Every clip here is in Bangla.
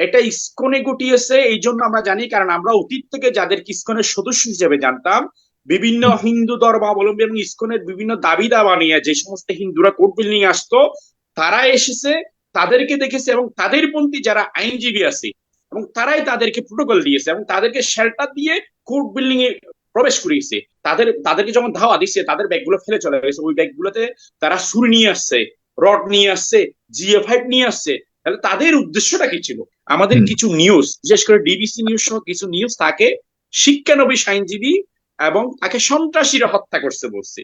এটা ইস্কনে গুটিয়েছে এই জন্য আমরা জানি কারণ আমরা অতীত থেকে যাদের ইস্কনের সদস্য হিসেবে জানতাম বিভিন্ন হিন্দু ধর্মাবলম্বী এবং ইস্কনের বিভিন্ন দাবি দাবা নিয়ে যে সমস্ত হিন্দুরা কোর্ট বিল্ডিং আসতো তারা এসেছে তাদেরকে দেখেছে এবং তাদের পন্থী যারা আইনজীবী আছে এবং তারাই তাদেরকে প্রোটোকল দিয়েছে এবং তাদেরকে শেল্টার দিয়ে কোর্ট বিল্ডিং এ প্রবেশ করিয়েছে। তাদের তাদেরকে যখন ধাওয়া দিচ্ছে তাদের ব্যাগগুলো ফেলে চলে গেছে। ওই ব্যাগগুলোতে তারা সুর নিয়ে আসছে রড নিয়ে আসছে জিএ ফাইভ নিয়ে আসছে। তাহলে তাদের উদ্দেশ্যটা কি ছিল? আমাদের কিছু নিউজ বিশেষ করে ডিবিসি নিউজ সহ কিছু নিউজ তাকে শিক্ষানবিশ আইনজীবী এবং তাকে সন্ত্রাসীরা হত্যা করছে বলছে।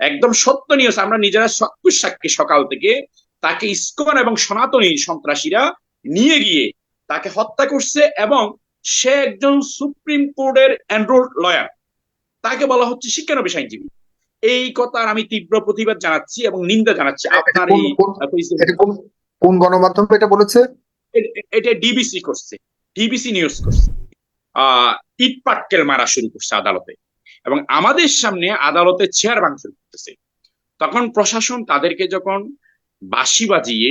একদম সত্য নিউজ আমরা নিজেরা সত্তর সাক্ষী সকাল থেকে তাকে ইস্কন এবং সনাতনী সন্ত্রাসীরা নিয়ে গিয়ে তাকে হত্যা করছে এবং সে একজন সুপ্রিম কোর্টের এনরোল লয়ার তাকে বলা হচ্ছে শিক্ষানবিশ আইনজীবী এই কথার আমি তীব্র প্রতিবাদ জানাচ্ছি এবং নিন্দা জানাচ্ছি। আপনার এই কোন গণমাধ্যম এটা বলেছে? এটা ডিবিসি করছে। ডিবিসি নিউজ করছে। ইট পাটকেল মারা শুরু করছে আদালতে। এবং আমাদের সামনে আদালতে চেয়ার ভাঙচুর করতেছে। তখন প্রশাসন তাদেরকে যখন বাঁশি বাজিয়ে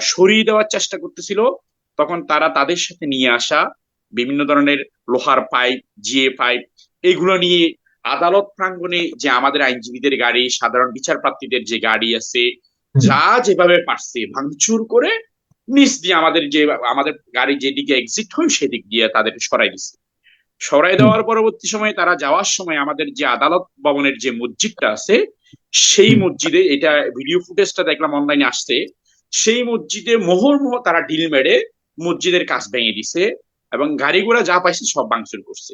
সরিয়ে দেওয়ার চেষ্টা করতেছিল, তখন তারা তাদের সাথে নিয়ে আসা, বিভিন্ন ধরনের লোহার পাইপ জিএ পাইপ, এগুলো নিয়ে আদালত প্রাঙ্গণে যে আমাদের আইনজীবীদের গাড়ি, সাধারণ বিচার প্রার্থীদের যে গাড়ি আছে যা যেভাবে পারছে ভাঙচুর করে নিচ দিয়ে আমাদের যে আমাদের গাড়ি যেদিকে এক্সিট হয় সেদিক দিয়ে তাদের সরাই দিচ্ছে সরাই দেওয়ার পরবর্তী সময়ে তারা যাওয়ার সময় আমাদের যে আদালত ভবনের যে মসজিদটা আছে সেই মসজিদে এটা ভিডিও ফুটেজটা দেখলাম অনলাইনে আসছে সেই মসজিদে মোহর মোহ তারা ডিল মেরে মসজিদের কাজ ভেঙে দিছে এবং গাড়ি ঘোড়া যা পাইছে সব ভাঙচুর করছে।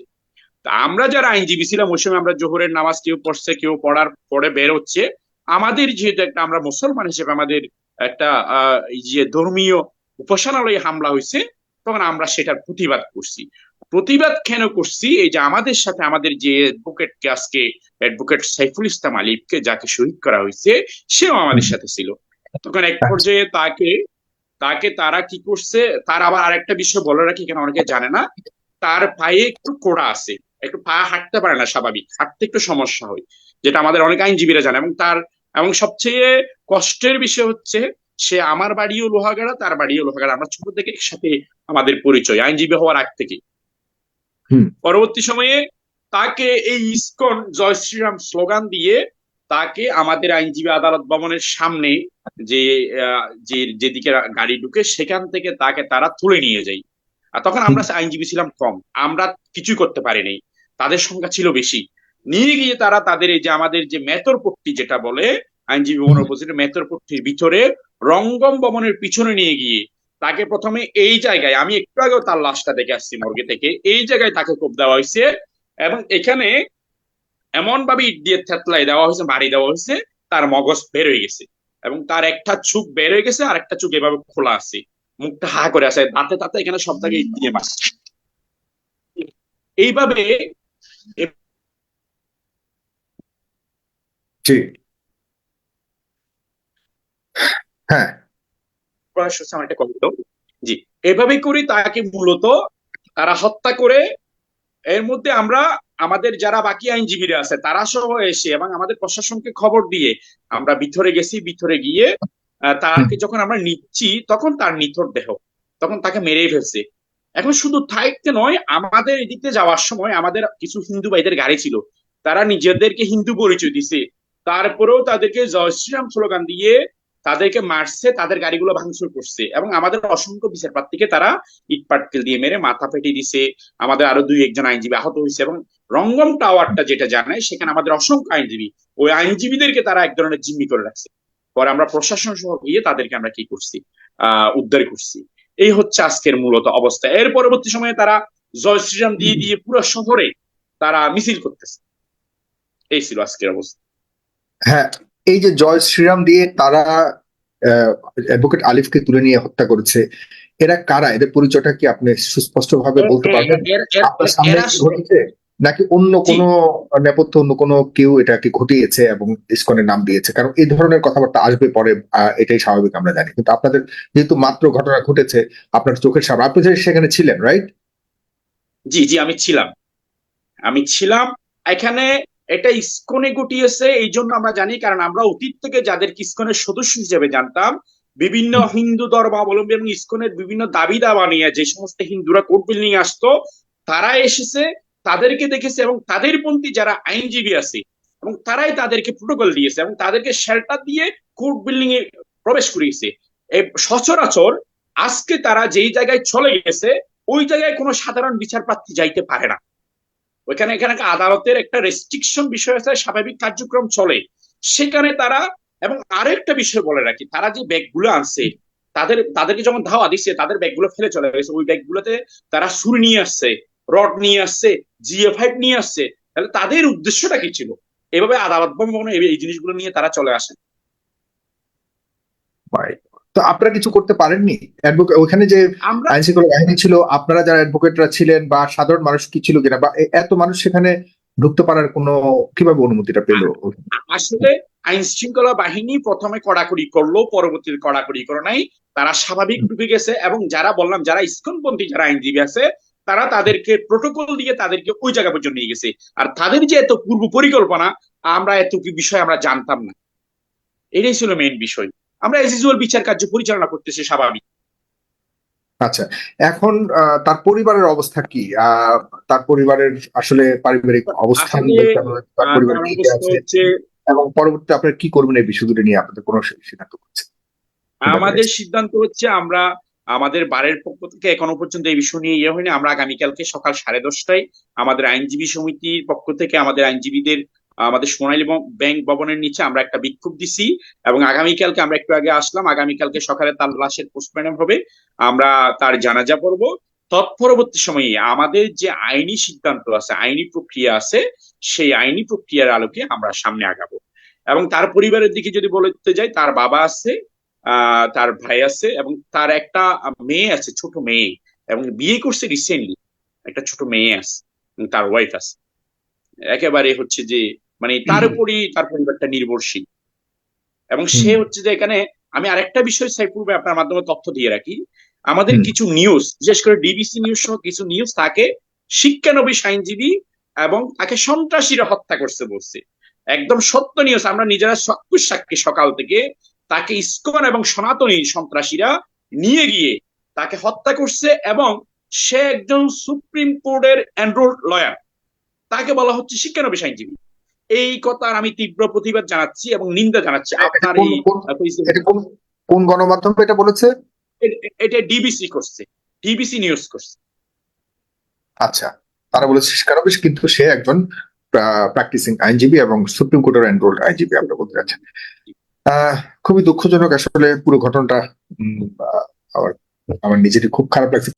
তা আমরা যারা আইনজীবী ছিলাম ওই সময় আমরা জোহরের নামাজ কেউ পড়ছে কেউ পড়ার পরে বের হচ্ছে আমাদের যেহেতু একটা, আমরা মুসলমান হিসেবে আমাদের একটা যে ধর্মীয় উপাসনালয়ে হামলা হয়েছে, তখন আমরা সেটার প্রতিবাদ করছি। প্রতিবাদ কেন করছি? এই যে আমাদের সাথে আমাদের যে অ্যাডভোকেটকে আজকে অ্যাডভোকেট সাইফুল ইসলাম আলিফকে যাকে শহীদ করা হয়েছে, সেও আমাদের সাথে ছিল। তখন এক পর্যায়ে তাকে তাকে তারা কি করছে? তার আবার আরেকটা বিষয় বলে রাখি, কেন অনেকে জানে না? তার পায়ে একটু কোড়া আছে। একটু পা হাঁটতে পারে না স্বাভাবিক। হাঁটতে একটু সমস্যা হয়, যেটা আমাদের অনেক আইনজীবীরা জানে এবং তার এবং সবচেয়ে কষ্টের বিষয় হচ্ছে সে আমার বাড়িও লোহাগাড়া তার বাড়িও লোহাগাড়া। আমরা ছোট থেকে একসাথে আমাদের পরিচয় আইনজীবী হওয়ার আগ থেকে। পরবর্তী সময়ে তাকে এই ইস্কন জয় শ্রীরাম স্লোগান দিয়ে তাকে আমাদের আইনজীবী আদালত ভবনের সামনে যে যে যেদিকে গাড়ি ঢুকে সেখান থেকে তাকে তারা তুলে নিয়ে যায়। আর তখন আমরা আইনজীবী ছিলাম কম। আমরা কিছুই করতে পারিনি। তাদের সংখ্যা ছিল বেশি। নিয়ে গিয়ে তারা তাদের এই যে আমাদের যে মেতর পট্টি যেটা বলে আইনজীবী ভবন অপোজিটে মেতর পট্টির ভিতরে রঙ্গম ভবনের পিছনে নিয়ে গিয়ে তাকে প্রথমে এই জায়গায় আমি একটু আগেও তার লাশটা দেখে আসছি মর্গে থেকে এই জায়গায় তাকে কোপ দেওয়া হয়েছে এবং এখানে এমন ভাবে ইট দিয়ে থেতলাই দেওয়া হয়েছে বাড়ি দেওয়া হয়েছে তার মগজ বের হয়ে গেছে এবং তার একটা চুক বের হয়ে গেছে আর একটা চুক এভাবে খোলা আছে মুখটা হা করে আছে দাঁতে দাঁতে এখানে সব জায়গায় ইট দিয়ে মারছে এইভাবে জি। হ্যাঁ। জি। এভাবে করে তাকে মূলত তারা হত্যা করে, এর মধ্যে আমরা আমাদের যারা বাকি আইনজীবীরা আছে, তারা সহ এসে এবং আমাদের প্রশাসনকে খবর দিয়ে আমরা ভিতরে গেছি, ভিতরে গিয়ে তাকে যখন আমরা নিচ্ছি, তখন তার নিথর দেহ, তখন তাকে মেরেই ফেলছে। এখন শুধু থাইতে নয়, আমাদের এদিকে যাওয়ার সময় আমাদের কিছু হিন্দু ভাইদের গাড়ি ছিল, তারা নিজেদেরকে হিন্দু পরিচয় দিছে। তারপরেও তাদেরকে জয় শ্রীরাম স্লোগান দিয়ে তাদেরকে মারছে, তাদের গাড়িগুলো ভাঙচুর করছে এবং আমাদের অসংখ্য বিচার প্রার্থীকে তারা ইট পাটকেল দিয়ে মেরে মাথা ফেটে দিছে। আমাদের আরও দুই একজন আইনজীবী আহত হয়েছে এবং রঙ্গম টাওয়ারটা যেটা জানায়, সেখানে আমাদের অসংখ্য আইনজীবী, ওই আইনজীবীদেরকে তারা এক ধরনের জিম্মি করে রাখছে। পরে আমরা প্রশাসন সহ গিয়ে তাদেরকে আমরা কি করছি? আহ, উদ্ধার করছি। এই হচ্ছে আজকের মূলত অবস্থা। এর পরবর্তী সময়ে তারা জয় শ্রীরাম দিয়ে দিয়ে পুরো শহরে তারা মিছিল করতেছে। এই ছিল আজকের অবস্থা। হ্যাঁ এই যে জয় শ্রীরাম দিয়ে তারা অ্যাডভোকেট আলিফকে তুলে নিয়ে হত্যা করেছে এরা কারা? এদের পরিচয়টা কি আপনি সুস্পষ্ট ভাবে বলতে পারবেন? ঘটেছে? নাকি অন্য কোন নেপথ্য অন্য কোনো কেউ এটাকে ঘটিয়েছে এবং ইস্কনের নাম দিয়েছে? কারণ এই ধরনের কথাবার্তা আসবে পরে এটাই স্বাভাবিক আমরা জানি। কিন্তু আপনাদের যেহেতু মাত্র ঘটনা ঘটেছে আপনার চোখের সামনে আপনি সেখানে ছিলেন রাইট জি জি আমি ছিলাম। আমি ছিলাম এখানে এটা ইস্কনে ঘটিয়েছে এই জন্য আমরা জানি কারণ আমরা অতীত থেকে যাদের ইস্কনের সদস্য হিসেবে জানতাম বিভিন্ন হিন্দু ধর্মাবলম্বী এবং ইসকনের বিভিন্ন দাবি দাবা নিয়ে যে সমস্ত হিন্দুরা কোর্ট বিল্ডিং আসতো তারা এসেছে তাদেরকে দেখেছে এবং তাদের পন্থী যারা আইনজীবী আছে এবং তারাই তাদেরকে প্রোটোকল দিয়েছে এবং তাদেরকে শেল্টার দিয়ে কোর্ট বিল্ডিং এ প্রবেশ করিয়েছে। সচরাচর আজকে তারা যেই জায়গায় চলে গেছে ওই জায়গায় কোনো সাধারণ বিচার প্রার্থী যাইতে পারে না। ওইখানে এখানে আদালতের একটা রেস্ট্রিকশন বিষয় আছে, স্বাভাবিক কার্যক্রম চলে। সেখানে তারা, এবং আরেকটা বিষয় বলে রাখি, তারা যে ব্যাগগুলো আনছে, তাদের, তাদেরকে যখন ধাওয়া দিচ্ছে তাদের ব্যাগগুলো ফেলে চলে গেছে। ওই ব্যাগগুলোতে তারা সুর নিয়ে আসছে, রড নিয়ে আসছে ফাইভ নিয়ে আসছে। তাহলে তাদের উদ্দেশ্যটা কি ছিল? এভাবে আদালত ভবনে এই- জিনিসগুলো নিয়ে তারা চলে আসে. তো আপনারা কিছু করতে পারেননি? অ্যাডভোকেট ওখানে যে আইন শৃঙ্খলা বাহিনী ছিল আপনারা যারা অ্যাডভোকেটরা ছিলেন বা সাধারণ মানুষ কি ছিল কিনা বা এত মানুষ সেখানে ঢুকতে পারার কোনো কীভাবে অনুমতিটা পেল? আসলে আইন শৃঙ্খলা বাহিনী প্রথমে কড়াকড়ি করল পরবর্তীতে কড়াকড়ি করে নাই। তারা স্বাভাবিক ঢুকে গেছে এবং যারা বললাম যারা ইস্কনপন্থী যারা আইনজীবী আছে তারা তাদেরকে প্রোটোকল দিয়ে তাদেরকে ওই জায়গা পর্যন্ত নিয়ে গেছে। আর তাদের যে এত পূর্ব পরিকল্পনা আমরা এত কি বিষয় আমরা জানতাম না। এটাই ছিল মেইন বিষয়। আমরা এস ইউজুয়াল বিচার কার্য পরিচালনা করতেছি স্বাভাবিক। আচ্ছা এখন তার পরিবারের অবস্থা কি? তার পরিবারের আসলে পারিবারিক অবস্থান তার কি আছে। এবং পরবর্তীতে আপনারা কি করবেন এই বিষয়গুলো নিয়ে আপনাদের কোনো সিদ্ধান্ত করছে আমাদের সিদ্ধান্ত হচ্ছে আমরা আমাদের বারের পক্ষ থেকে এখনও পর্যন্ত এই বিষয় নিয়ে ইয়ে হয়নি। আমরা আগামীকালকে সকাল সাড়ে দশটায় আমাদের আইনজীবী সমিতির পক্ষ থেকে আমাদের আইনজীবীদের আমাদের সোনালী ব্যাংক ভবনের নিচে আমরা একটা বিক্ষোভ দিছি এবং আগামীকালকে আমরা একটু আগে আসলাম। আগামীকালকে সকালে তার লাশের পোস্টমর্টম হবে। আমরা তার জানাজা পড়ব। তৎপরবর্তী সময়ে আমাদের যে আইনি সিদ্ধান্ত আছে, আইনি প্রক্রিয়া আছে, সেই আইনি প্রক্রিয়ার আলোকে আমরা সামনে আগাবো। এবং তার পরিবারের দিকে যদি বলতে যাই, তার বাবা আছে তার ভাই আছে এবং তার একটা মেয়ে আছে, ছোট মেয়ে এবং বিয়ে করছে রিসেন্টলি একটা ছোট মেয়ে আছে তার ওয়াইফ আছে। একেবারে হচ্ছে যে মানে তার। উপরই তার পরিবারটা নির্ভরশীল। এবং সে হচ্ছে যে এখানে আমি আরেকটা বিষয় চাই পূর্বে আপনার মাধ্যমে তথ্য দিয়ে রাখি। আমাদের কিছু নিউজ বিশেষ করে ডিবিসি নিউজ সহ কিছু নিউজ তাকে শিক্ষানবী আইনজীবী এবং তাকে সন্ত্রাসীরা হত্যা করছে বলছে। একদম সত্য নিউজ আমরা নিজেরা সক্ষুষ সাক্ষী সকাল থেকে তাকে ইস্কন এবং সনাতনী সন্ত্রাসীরা নিয়ে গিয়ে তাকে হত্যা করছে এবং সে একজন সুপ্রিম কোর্টের এনরোল্ড লয়ার তাকে বলা হচ্ছে শিক্ষানবী আইনজীবী এই কথার আমি তীব্র প্রতিবাদ জানাচ্ছি এবং নিন্দা জানাচ্ছি আপনার এই কোন- গণমাধ্যম এটা বলেছে? এটা ডিবিসি করছে। ডিবিসি নিউজ করছে। আচ্ছা তারা বলেছে শিকারবিশ কিন্তু সে একজন প্র্যাকটিসিং আইনজীবী এবং সুপ্রিম কোর্টের এনরোল্ড আইনজীবী আমরা বলতে চাচ্ছি আহ, খুবই দুঃখজনক আসলে পুরো ঘটনাটা আমার আমার নিজেরই খুব খারাপ লাগছে।